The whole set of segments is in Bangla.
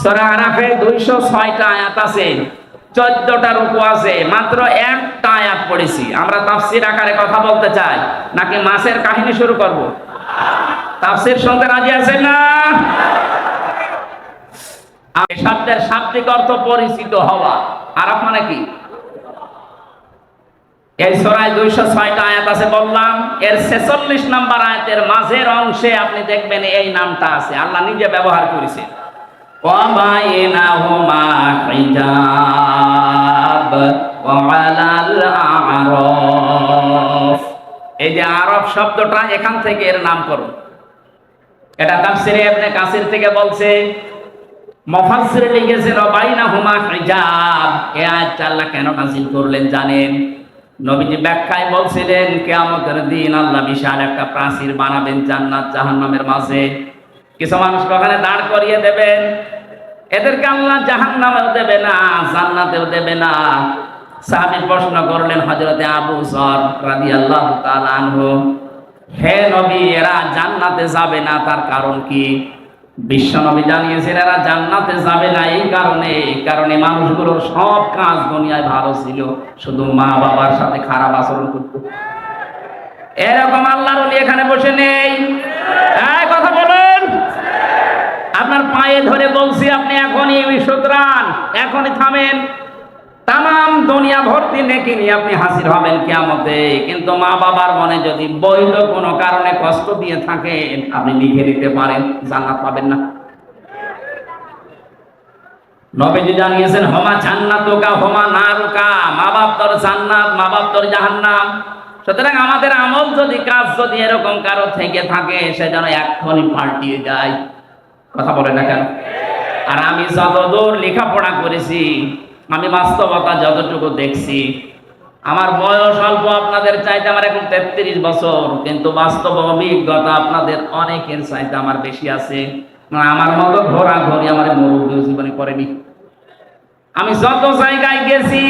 সূরা আরাফে 206টা আয়াত আছে 14টা রুকু আছে, মাত্র একটা আয়াত পড়েছি। আমরা আকারে কথা বলতে চাই, নাকি মাসের কাহিনী শুরু করব? শুনতে রাজি আছেন না? এই শব্দের শাব্দিক অর্থ পরিচিত হওয়া। মানে কি? এই সরাই দুইশো ছয়টা আয়াত আছে বললাম, এর ছেচল্লিশ নাম্বার আয়াতের মাঝের অংশে আপনি দেখবেন এই নামটা আছে। আল্লাহ নিজে ব্যবহার করেছে। وبينهما حجاب وعلى الأعراف এই যে আরব শব্দটা এখান থেকে এর নামকরণ এটা তাফসিরে ইবনে কাসির থেকে বলছে মুফাসসির লিখেছেন বাইনাহুমা হিজাব এই আয়াতটা আল্লাহ কেন নাযিল করলেন জানেন নবীজি ব্যাখ্যায় বলছিলেন কিয়ামতের দিন আল্লাহ বিশাল একটা প্রাচীর বানাবেন জান্নাত জাহান্নামের মাঝে কিছু মানুষকে ওখানে দাঁড় করিয়ে দেবেন? এদেরকে আল্লাহ জাহান্নামেও দেবে না, জান্নাতেও দেবে না। সাহাবী প্রশ্ন করলেন হযরতে আবু যর রাদিয়াল্লাহু তাআলা আনহু, হে নবী, এরা জান্নাতে যাবে না, তার কারণ কি? বিশ্ব নবী জানিয়েছেন, এরা জান্নাতে যাবে না, এই কারণে এই কারণে মানুষগুলোর সব কাজ দুনিয়ায় ভালো ছিল, শুধু মা বাবার সাথে খারাপ আচরণ করতো। এরকম আল্লাহর এখানে বসে নেই। কথা বলুন। আপনার পায়ে ধরে বলছি, আপনি এখনই সুতরাং এখনই থামেন। তাম দুনিয়া ভর্তি নেকি নিয়ে আপনি হাসির হবেন কিয়ামতে। কিন্তু মা বাবার মনে যদি বৈধ কোনো কারণে কষ্ট দিয়ে থাকেন, আপনি লিখে নিতে পারেন, জান্নাত পাবেন না। নবীজি জানিয়েছেন, হমা জান্নাতুকা, হমা নারুকা, মা বাপ তোর জান্নাত, মা বাপ তোর জাহান্নাম। সুতরাং আমাদের আমল যদি, কাজ যদি এরকম কারও থেকে থাকে, সে যেন এক্ষুনি পাল্টিয়ে যায়। কথা বলে না কেন? আর আমি যতদূর লেখাপড়া করেছি, আমি বাস্তবতা যতটুকু দেখছি, আমার বয়স অল্প, আপনাদের চাইতে আমার এখন তেত্রিশ বছর, কিন্তু বাস্তব অভিজ্ঞতা আপনাদের অনেকের চাইতে আমার বেশি আছে। মানে আমার মতো ঘোরা ঘড়ি আমার মুরব্বী জীবনে করেনি। আমি যত জায়গায় গেছি,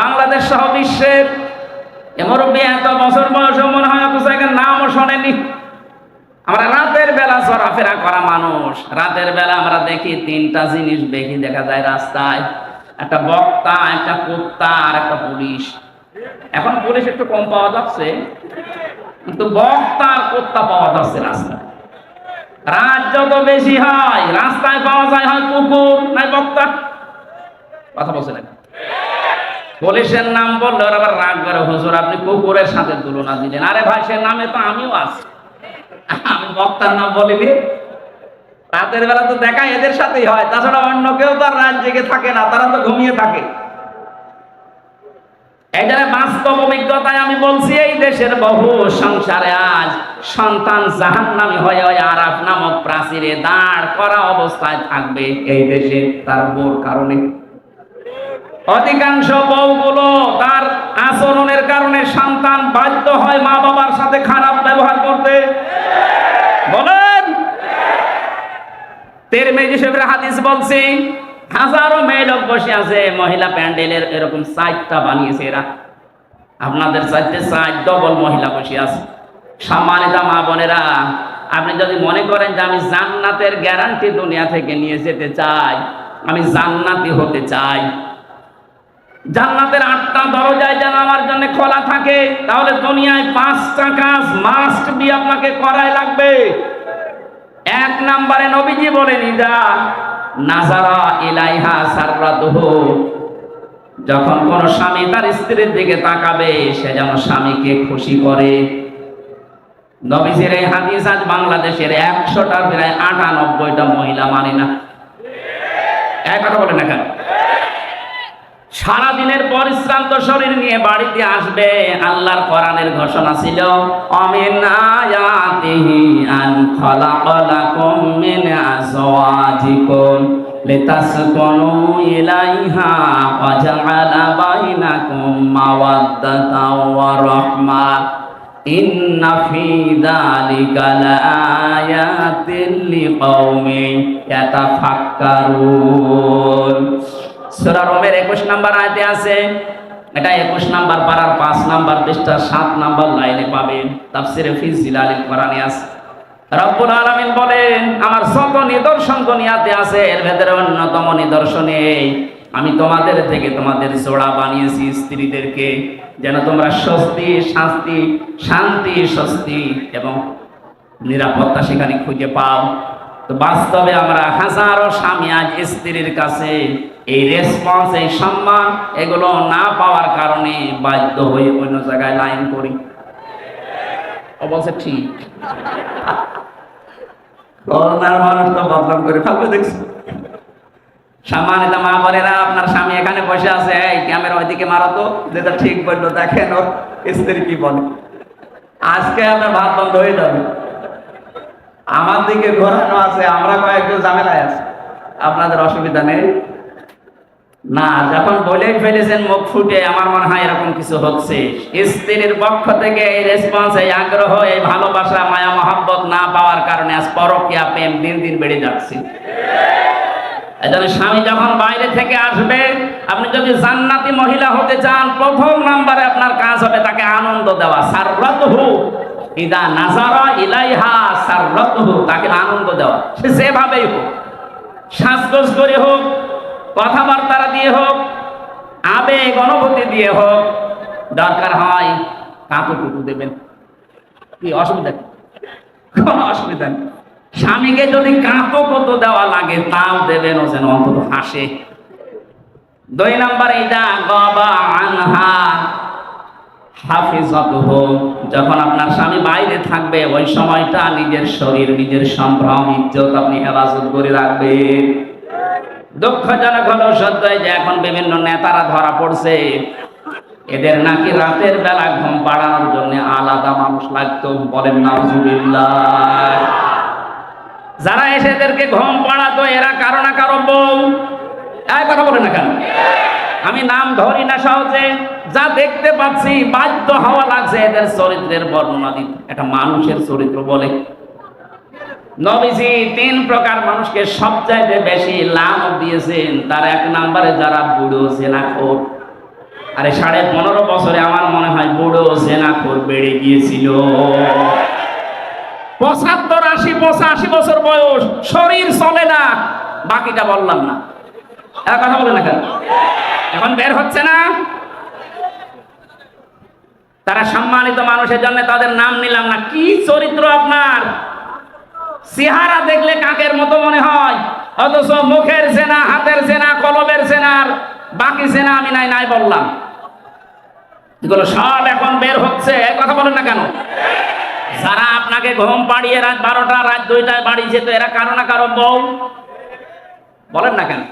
বাংলাদেশ সহ বিশ্বের, এ মুরব্বী এত বছর বয়স মনে হয় অত জায়গার নামও শোনেনি। আমরা রাতের বেলা চলাফেরা করা মানুষ। রাতের বেলা আমরা দেখি তিনটা জিনিস দেখি দেখা যায় রাস্তায়। একটা বক্তা, একটা কুত্তা আর একটা পুলিশ। এখন পুলিশ একটু কম পাওয়া যাচ্ছে, কিন্তু বক্তা আর কুত্তা পাওয়া যাচ্ছে রাস্তায়। রাত যত বেশি হয়, রাস্তায় পাওয়া যায় হয় কুকুর, নাই বক্তা। কথা বলছেন পুলিশের নাম বললে ওরা আবার রাগ করে, হুজুর, আপনি কুকুরের সাথে তুলনা দিলেন। আরে ভাই, সে নামে তো আমিও আছি। আমি বক্তার নাম রাতের বেলা তো দেখা এদের সাথেই হয়, তাছাড়া অন্য কেউ তো রাত জেগে থাকে না, তারা তো ঘুমিয়ে থাকে। বাস্তব অভিজ্ঞতায় আমি বলছি, এই দেশের বহু সংসারে আজ সন্তান জাহান হয়ে হয়ে আরাফ নামক প্রাচীরে দাঁড় করা অবস্থায় থাকবে এই দেশে তার বোর কারণে। অধিকাংশ বউগুলো তার আচরণের কারণে সন্তান বাধ্য হয় মা বাবার সাথে খারাপ ব্যবহার করতে। বলেন। তের মেজি সাহেবের হাদিস বলছি, হাজারো মেয়ে লোক বসে আছে, মহিলা প্যান্ডেলের এরকম সাইটটা বানিয়েছে এরা। আপনাদের চাইতে সাইড ডবল মহিলা বসে আছে। সম্মানিতা মা বোনেরা, আপনি যদি মনে করেন যে আমি জান্নাতের গ্যারান্টি দুনিয়া থেকে নিয়ে যেতে চাই, আমি জান্নাতি হতে চাই জান্নাতের আটটা দরজায় যেন আমার জন্য খোলা থাকে, তাহলে দুনিয়ায় পাঁচটা কাজ মাস্ট বি আপনাকে করাই লাগবে। এক নম্বরে নবীজি বলে নিদা নাজারা ইলাইহা সাররাতুহু যখন কোন স্বামী তার স্ত্রীর দিকে তাকাবে, সে যেন স্বামীকে খুশি করে। নবীজির এই হাদিস আজ বাংলাদেশের একশোটার প্রায় আটানব্বইটা মহিলা মানে না। এক কথা বলে না কেন? সারা দিনের পরিশ্রান্ত শরীর নিয়ে বাড়িতে আসবে, আল্লাহর কোরআনের ঘোষণা ছিল, অমিন আয়াতিহি আন খলাকালাকুম মিন আজওয়াজিকুম লিতাসকুনু ইলাইহা ওয়া জাআলা বাইনাকুম মাওয়াদ্দাতা ওয়া রাহমা। ইন্না ফি যালিকা লাআয়াতিন লিকাউমিন ইয়াতাফাক্কারুন। সূরা রোমের 21 নাম্বার আয়তে আছে, এটা 21 নাম্বার পারার পাঁচ নাম্বার পৃষ্ঠা সাত নাম্বার লাইনে পাবেন। তাফসিরে ফি জিলালিল কোরআনে আছে রব্বুল আলামিন বলেন, আমার শত নিদর্শন দুনিয়াতে আছে, এর ভেতরে অন্যতম নিদর্শনে আমি তোমাদের থেকে তোমাদের জোড়া বানিয়েছি স্ত্রীদেরকে, যেন তোমরা স্বস্তি শান্তি শান্তি, স্বস্তি এবং নিরাপত্তা সেখানে খুঁজে পাও। তো বাস্তবে আমরা হাজারো স্বামী আজ স্ত্রীর কাছে এই রেসপন্স এই সম্মান, এগুলো না পাওয়ার কারণে বাধ্য হয়ে অন্য জায়গায় লাইন করি। ঠিক। করোনার মানুষ তো বদনাম করে ফেলবে মা আপনার স্বামী এখানে বসে আছে। এই, ক্যামেরা ওইদিকে মারো তো, যেটা ঠিক বলল দেখেন ওর স্ত্রী কি বলে। আজকে আপনার ভাত বন্ধ হয়ে যাবে। আমার দিকে ঘোরানো আছে, আমরা কয়েকজন ঝামেলায় আছি। আপনাদের অসুবিধা নেই? না, যখন বলে ফেলেছেন মুখ ফুটে, আমার মনে হয় এরকম কিছু হচ্ছে। স্ত্রীর পক্ষ থেকে এই রেসপন্স এই আগ্রহ, এই ভালোবাসা, মায়া, মহাব্বত না পাওয়ার কারণে আজ পরকিয়া প্রেম দিন দিন বেড়ে যাচ্ছে। এজন্য স্বামী যখন বাইরে থেকে আসবে, আপনি যদি জান্নাতি মহিলা হতে চান, প্রথম নম্বরে আপনার কাজ হবে তাকে আনন্দ দেওয়া। সাররাতহু। ইদা নাজারা ইলাইহা সাররাতহু, তাকে আনন্দ দেওয়া। সে যেভাবেই হোক শ্বাসগোজ করে হোক কথাবার্তা দিয়ে হোক, আবেগ, অনুভূতি দিয়ে হোক, দরকার হয় কাঁপু টুকু দেবেন। কি অসুবিধা? কোনো অসুবিধা নেই। স্বামীকে যদি কাঁপো কত দেওয়া লাগে, তাও দেবেন ও যেন অন্তত হাসে। দুই নাম্বার এটা গবা আনহা যখন আপনার স্বামী বাইরে থাকবে, ওই সময়টা নিজের শরীর, নিজের সম্ভ্রম, ইজ্জত আপনি হেফাজত করে রাখবেন। দুঃখজনক হলো, সত্যই যে এখন বিভিন্ন নেতারা ধরা পড়ছে। এদের নাকি রাতের বেলা ঘুম পাড়ানোর জন্য আলাদা মানুষ লাগতো, বলেন নাউজুবিল্লাহ। যারা এসে এদেরকে ঘুম পাড়াতো, এরা কারও না কারও বউ। কথা বলে না কেন? আমি নাম ধরি না সহজে, যা দেখতে পাচ্ছি, বাধ্য হওয়া লাগছে এদের চরিত্রের বর্ণনা দিতে। একটা মানুষের চরিত্র বলে। নবীজি তিন প্রকার মানুষকে সবচাইতে বেশি লাভ দিয়েছেন। তার এক নম্বরে, যারা বুড়ো জেনাখোর। আরে সাড়ে পনেরো বছরে আমার মনে হয় বুড়ো জেনাখোর বেড়ে গিয়েছিল। পঁচাত্তর, আশি, পঁচাশি বছর বয়স, শরীর চলে না। বাকিটা বললাম না। এরা কথা বলে না কেন? এখন বের হচ্ছে না। তারা সম্মানিত মানুষের জন্য তাদের নাম নিলাম না। কি চরিত্র আপনার? চেহারা দেখলে কাকের মতো মনে হয়? অথচ মুখের সেনা হাতের সেনা কলমের সেনার বাকি সেনা আমি নাই নাই বললাম। এগুলো সব এখন বের হচ্ছে। কথা বলেন না কেন? যারা আপনাকে ঘুম পাড়িয়ে রাত বারোটা, রাত দুইটায় বাড়ি যেত, এরা কারও না কারও বউ। বলেন না কেন?